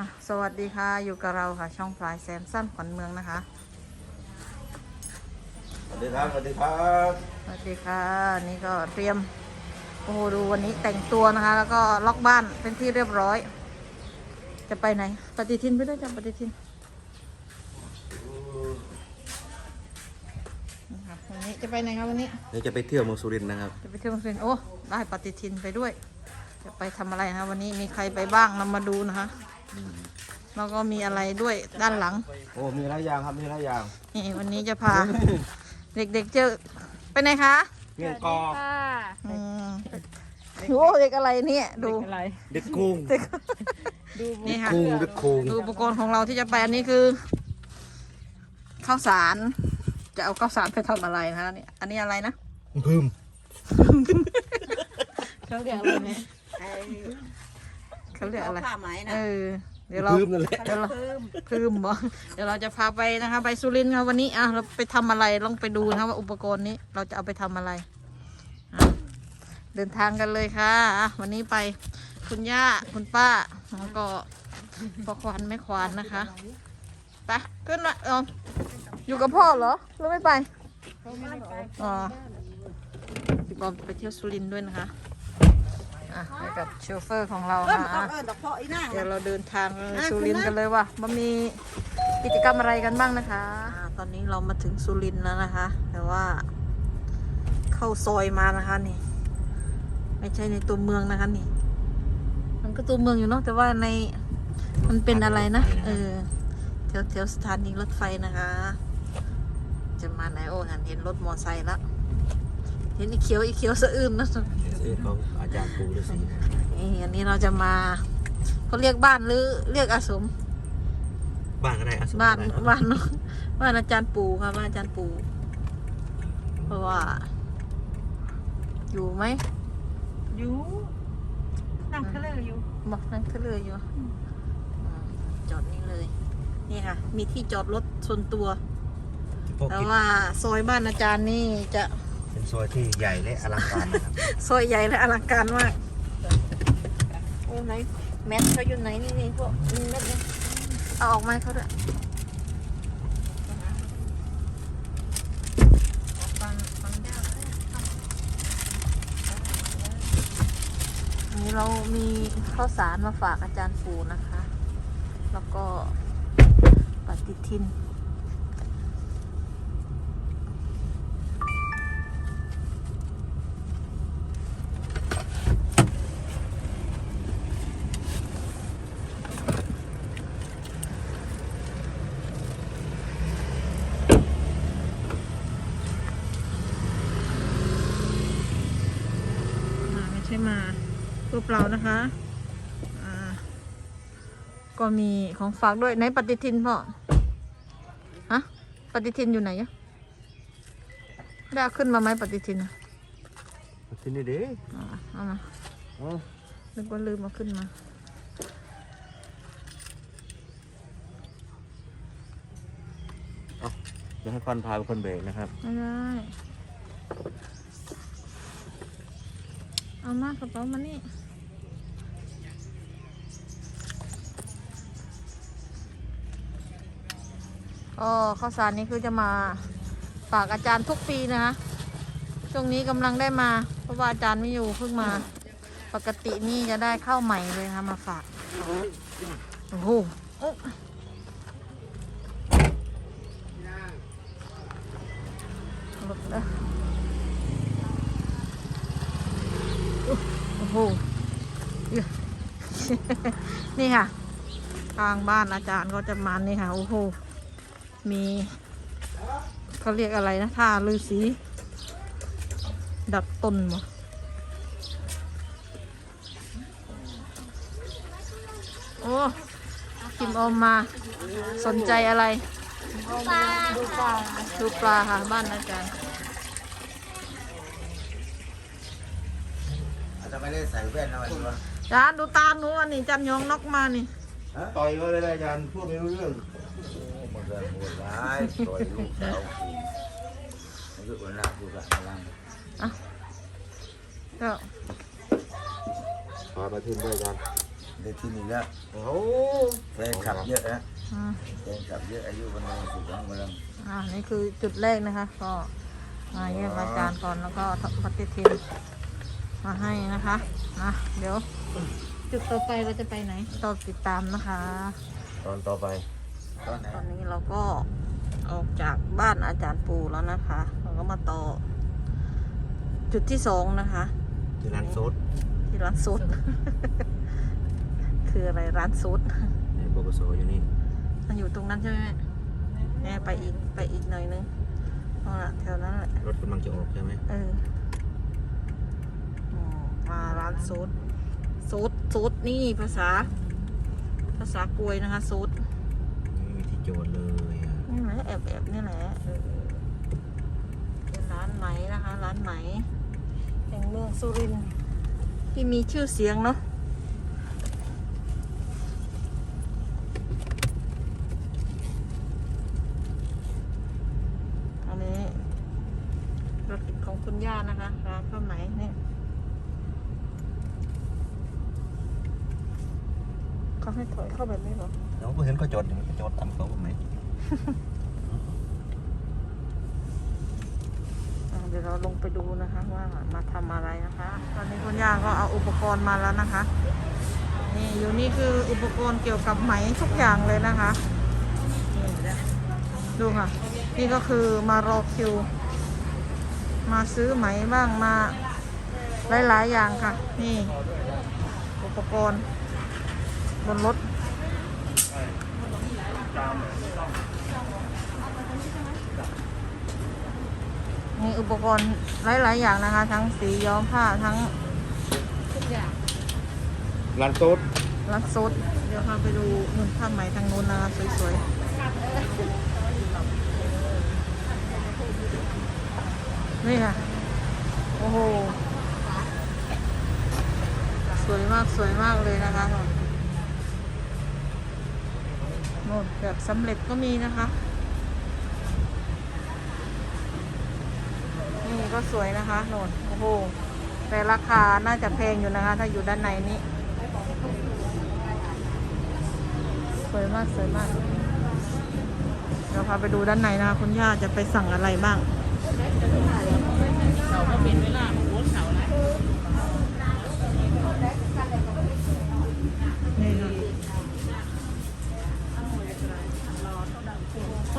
อะสวัสดีค่ะอยู่กับเราค่ะ ช่องพลายแซมสั้นขวัญเมืองนะคะ สวัสดีครับ สวัสดีครับสวัสดีค่ะ นี่ก็เตรียม โอ้โหดูวันนี้แต่งตัวนะคะ แล้วก็ล็อกบ้านเป็นที่เรียบร้อย จะไปไหน ปฏิทินไปด้วยจ้ะปฏิทินนี่ค่ะวันนี้จะไปไหนคะวันนี้เดี๋ยวจะไปเที่ยวเมืองสุรินทร์นะครับจะไปเที่ยวเมืองสุรินทร์โอ้ได้ปฏิทินไปด้วย จะไปทำอะไรนะคะวันนี้มีใครไปบ้างนำมาดูนะคะ แล้วก็มีอะไรด้วยด้านหลัง โอ้มีหลายอย่างครับมีหลายอย่างนี่วันนี้จะพา เด็กๆเจอไปไหนคะเงี้ยกอกอืมโอ้เด็กอะไรเนี่ยดู อะไร เด็กกุ้งนี่ค่ะกุ้งเด็กกุ้งดูอุปกรณ์ของเราที่จะไปอันนี้คือข้าวสาร จะเอาข้าวสารไปทำอะไรนะคะนี่อันนี้อะไรนะพึ่มเขาเรียกอะไรเนี่ย เขาเรียกอะไรผ้าไหมนะเออ เดี๋ยวเราพึ่มนั่นแหละเดี๋ยวเราพืมบ่เดี๋ยวเราจะพาไปนะคะไปสุรินทร์ค่ะวันนี้อะเราไปทำอะไรลองไปดูนะคะว่าอุปกรณ์นี้เราจะเอาไปทำอะไรอะเดินทางกันเลยค่ะอะ วันนี้ไปคุณย่าคุณป้าแล้วก็พ่อควานแม่ควานนะคะไปขึ้นมาเอออยู่กับพ่อเหรอหรือไม่ไปอ๋อพี่บอมไปเที่ยวสุรินทร์ด้วยนะคะ อะไปกับโชเฟอร์ของเราเออนะเออดอกเพาะอีน่าเดี๋ยวเราเดินทางไปสุรินทร์กันเลยว่ะมันมีกิจกรรมอะไรกันบ้างนะคะอาตอนนี้เรามาถึงสุรินทร์แล้วนะคะ แต่ว่า เข้าซอยมานะคะนี่ ไม่ใช่ในตัวเมืองนะคะนี่ มันก็ตัวเมืองอยู่เนาะแต่ว่าในมันเป็นอะไรนะเออแถวแถวสถานีรถไฟนะคะ จะมาไหนโอ้หันเห็นรถมอไซค์ละเห็นอีเขียวอีเขียวสะอื้นนะ เอกของอาจารย์ปูฤาษีนี่อันนี้เราจะมาเขาเรียกบ้านหรือเรียกอาสม บ้านก็ได้อะบ้านบ้านบ้านอาจารย์ปู่ค่ะบ้านอาจารย์ปู่เพราะว่า อยู่ไหมอยู่นั่งเคลื่ออยู่บอกนั่งเทเลยอยู่อืมจอดนี่เลย นี่ค่ะ มีที่จอดรถส่วนตัวพวกแต่กินว่าซอยบ้านอาจารย์นี่จะ เป็นซอยที่ใหญ่และอลังการนะครับซอยใหญ่และอลังการมากโอ้ไหนแมทเขาอยู่ไหนนี่นี่พวกนี่แมทนี่เอาออกมาเขาด้วยนนี้เรามีข้าวสารมาฝากอาจารย์ปูนะคะ แล้วก็ปฏิทิน มาไม่ใช่มารูปเรานะคะอ่าก็มีของฝากด้วยไหนปฏิทินพ่อฮะปฏิทินอยู่ไหนอะได้เอาขึ้นมาไหมปฏิทินอะที่นี่เด้อ่าเอามาอ๋อนึกว่าลืมเอาขึ้นมาเดี๋ยวให้คอนพาเป็นคนเบรกนะครับไม่ได้ เอามากระเป๋ามานี่ก็ข้าวสารนี้คือจะมาฝากอาจารย์ทุกปีนะคะช่วงนี้กำลังได้มา เพราะว่าอาจารย์ไม่อยู่เพิ่งมา ปกตินี่จะได้ข้าวใหม่เลยนะคะมาฝากโอ้โหลุดแล้ว โอ้โห นี่ค่ะ ทางบ้านอาจารย์ก็จะมานี่ค่ะ โอ้โห มีเขาเรียกอะไรนะท่าลือสี ดัดต้นมะโอ้กิมอมมาสนใจอะไรปลาดูปลาดูปลาค่ะบ้านอาจารย์ อาจจะ ไม่ได้ใส่แว่นนะวันนี้วะจานดูตาหนูอันนี้จันยองนกมานี่ต่อยมาเลยอาจารย์พูดไม่รู้เรื่องโอ้มันเรื่องโหดร้ายต่อยลูกสาวกูมันคือวันละกูกับพลังก็พามาทิ้งด้วยกันเด็กที่นี่แล้วโอ้โหฟนคลับเยอะนะอ่าแฟนคลับเยอะอายุวันนึงสุดของวันนึงอ่านี่คือจุดแรกนะคะ ก็มาเยี่ยมอาจารย์ก่อนแล้วก็ทำปฏิทิน มาให้นะคะนะเดี๋ยว จุดต่อไปเราจะไปไหนต่อติดตามนะคะ ตอนต่อไปตอนไหนตอนนี้เราก็ออกจากบ้านอาจารย์ปูแล้วนะคะ เราก็มาต่อ จุดที่สองนะคะ ที่ร้านโซดที่ร้านซุด คืออะไรร้านซุดนี่บกสอยู่นี่มันอยู่ตรงนั้นใช่ไหมแม่แม่ไปอีกไปอีกหน่อยนึงเอาละแถวนั้นแหละรถกำลังจะออกใช่ไหมเอออ๋อ มาร้านซุดซุดซุดนี่ภาษา ภาษากวยนะคะซุดไม่มีที่จอดเลยอะนี่แหละแอบแอบนี่แหละเออเป็นร้านไหมนะคะ ร้านไหมแห่งเมืองสุรินทร์ที่มีชื่อเสียงเนาะอันนี้รถของคุณย่านะคะ ร้านผ้าไหมเนี่ย เขาให้ถอยเข้าแบบนี้เหรอเราก็เห็นเขาจอดอยู่เขาจอดตามเขาไหมอ่าเดี๋ยวเราลงไปดูนะคะว่ามาทำอะไรนะคะ ตอนนี้คุณย่าก็เอาอุปกรณ์มาแล้วนะคะ นี่อยู่นี่คืออุปกรณ์เกี่ยวกับไหมทุกอย่างเลยนะคะนี่ดูค่ะ นี่ก็คือมารอคิว มาซื้อไหมบ้างมาหลายๆอย่างค่ะ นี่ อุปกรณ์ บนรถมีอุปกรณ์หลาย ๆ อย่างนะคะ ทั้งสีย้อมผ้าทั้งทุกอย่างร้านโซดรัดซดเดี๋ยวพาไปดูนุ่นผ้าไหมทางนู้นนะคะสวย ๆ นี่ค่ะ โอ้โห สวยมากสวยมากเลยนะคะ นู่นแบบสำเร็จก็มีนะคะนี่ก็สวยนะคะโน่นโอ้โหแต่ราคาน่าจะแพงอยู่นะคะ ถ้าอยู่ด้านในนี้ สวยมากสวยมากเดี๋ยวพาไปดูด้านในนะคะ คุณย่าจะไปสั่งอะไรบ้างนี่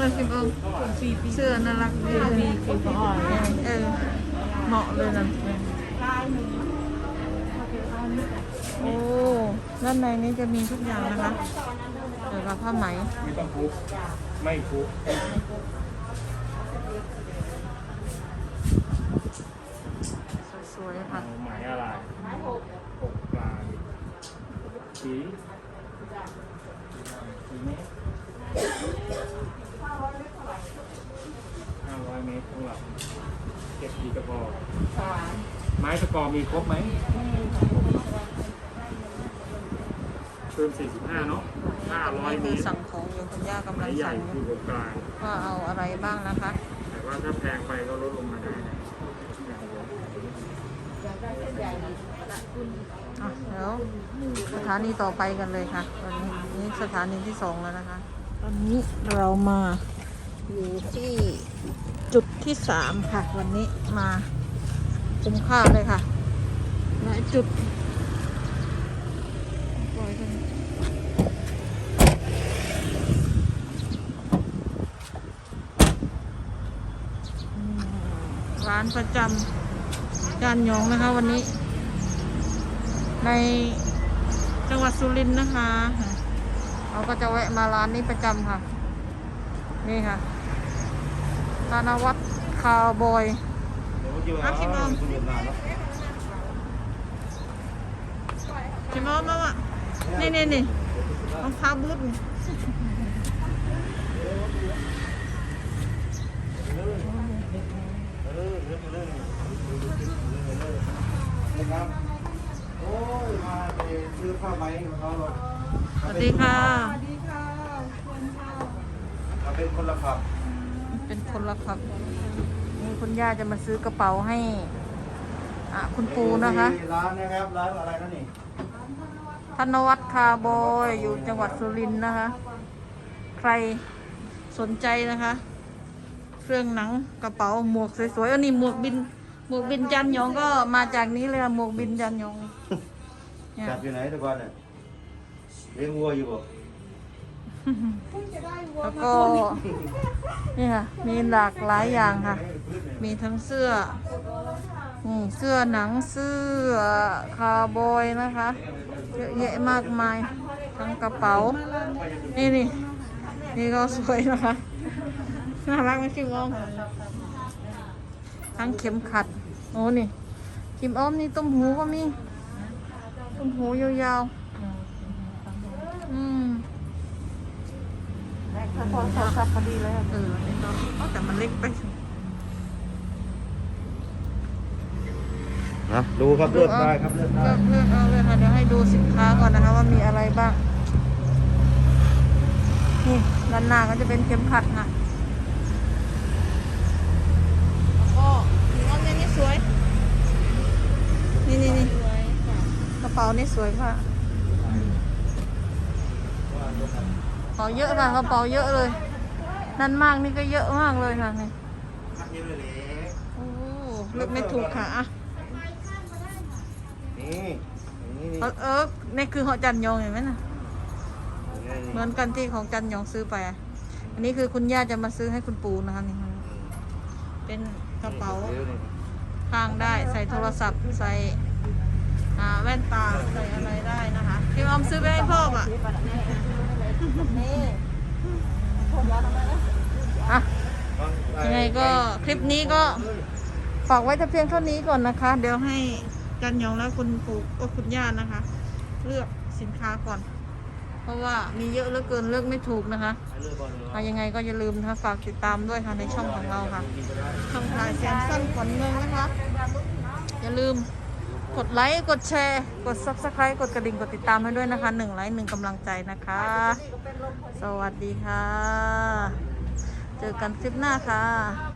โอ้ยพิมเอาเสื้อน่ารักดีมีฟิล์มอ่อนเออเหมาะเลยนะโอ้ด้านในนี้จะมีทุกอย่างนะคะเดี๋ยวเราผ้าไหมไม่ต้องคุกไม่คุก สวยๆค่ะ หมายอะไรหกปลายสีสีเมตรห้าร้อยเมตรของเราเก็บกี่กระบอกไม้ตะกอมีครบไหม เพิ่มสี่สิบห้าเนาะห้าร้อยนี่เมคือตรสั่งของอยู่คุณย่ากำไม้ลังใหญ่สั่งอคืยู่อหกกลาง ว่าเอาอะไรบ้างนะคะ แต่ว่าถ้าแพงไปก็ลดลงมาได้นะอะเดี๋ยวสถานีต่อไปกันเลยค่ะตอนนี้นี่สถานีที่สองแล้วนะคะ ตอนนี้เรามาอยู่ที่จุดที่สามค่ะ วันนี้มาคุ้มค่าเลยค่ะหลายจุดปล่อยกันอืมร้านประจำจานหยองนะคะ วันนี้ ในจังหวัดสุรินทร์นะคะ เราก็จะแวะมาร้านนี้ประจำค่ะ นี่ค่ะธนวัฒน์คาวบอยอะพี่มอมชิมอมแล้วอะนี่นี่นี่รองเท้าบูท นี่โอ้ยมาไปซื้อผ้าไหมของเขาหรอกสวัสดีค่ะมาเป็นคนละขับเป็นคนละครับนี่คุณย่าจะมาซื้อกระเป๋าให้อะคุณปูนะคะ ร้านนะครับร้านอะไรนั่นนี่ธนวัฒน์คาร์บอยอยู่จังหวัดสุรินทร์นะคะ ใครสนใจนะคะ เครื่องหนังกระเป๋าหมวกสวยๆอันนี้หมวกบิน หมวกบินจันยองก็มาจากนี้เลยอะหมวกบินจันยองเนี่ยจับอยู่ไหนทุกวันเนี่ยเลี้ยงวัวอยู่บ่แล้วก็นี่ค่ะมีหลากหลายอย่างค่ะ มีทั้งเสื้ออืมเสื้อหนังเสื้อคาร์บอยนะคะเยอะแยะมากมายทั้งกระเป๋า นี่นี่นี่ก็สวยนะคะ น่ารักไหมคิมอ้อมทั้งเข็มขัด โอ้นี่คิมอ้อมนี่ต้มหูก็มี ต้มหูยาวๆ อืมถ้าพอโทรศัพท์พอดีเลยอะเอออันนี้ก็เอาแต่มันเล็กไปนะดูครับเลือดได้ครับเลือดได้เลือกเลือกเอาเลยค่ะเดี๋ยวให้ดูสินค้าก่อนนะคะว่ามีอะไรบ้างนี่ด้านหน้าก็จะเป็นเข็มขัดค่ะแล้วก็นี่อันนี้ สวย นี่นี่นี่กระเป๋านี่สวยค่ะกระเป๋าเยอะค่ะกระเป๋าเยอะเลย นั่นมากนี่ก็เยอะมากเลยค่ะนี่โอ้เลือกไม่ถูกค่ะอะนี่นี่นี่เออเออนี่คือของจันยองเห็นไหมนะเหมือนกันที่ของจันยองซื้อไปอะอันนี้คือคุณย่าจะมาซื้อให้คุณปู่นะคะนี่ค่ะเป็นกระเป๋า ข้างได้ ใส่โทรศัพท์ใส่อ่าแว่นตาใส่อะไรได้นะคะพี่ออมซื้อไปให้พ่อป่ะนี่โทรย้อนมาแล้วอะยังไงก็คลิปนี้ก็ฝากไว้แต่เพียงเท่านี้ก่อนนะคะ เดี๋ยวให้จันยองและคุณปู่ก็คุณย่านะคะ เลือกสินค้าก่อน เพราะว่ามีเยอะเหลือเกินเลือกไม่ถูกนะคะเอายังไงก็อย่าลืมนะคะฝากติดตามด้วยค่ะในช่องของเราค่ะ ช่องถ่ายแสนสั้นขวัญเมืองนะคะ อย่าลืมกดไลค์กดแชร์ กด subscribe กดกระดิ่งกดติดตามให้ด้วยนะคะหนึ่งไลค์หนึ่งกำลังใจนะคะ สวัสดีค่ะ เจอกันคลิปหน้าค่ะ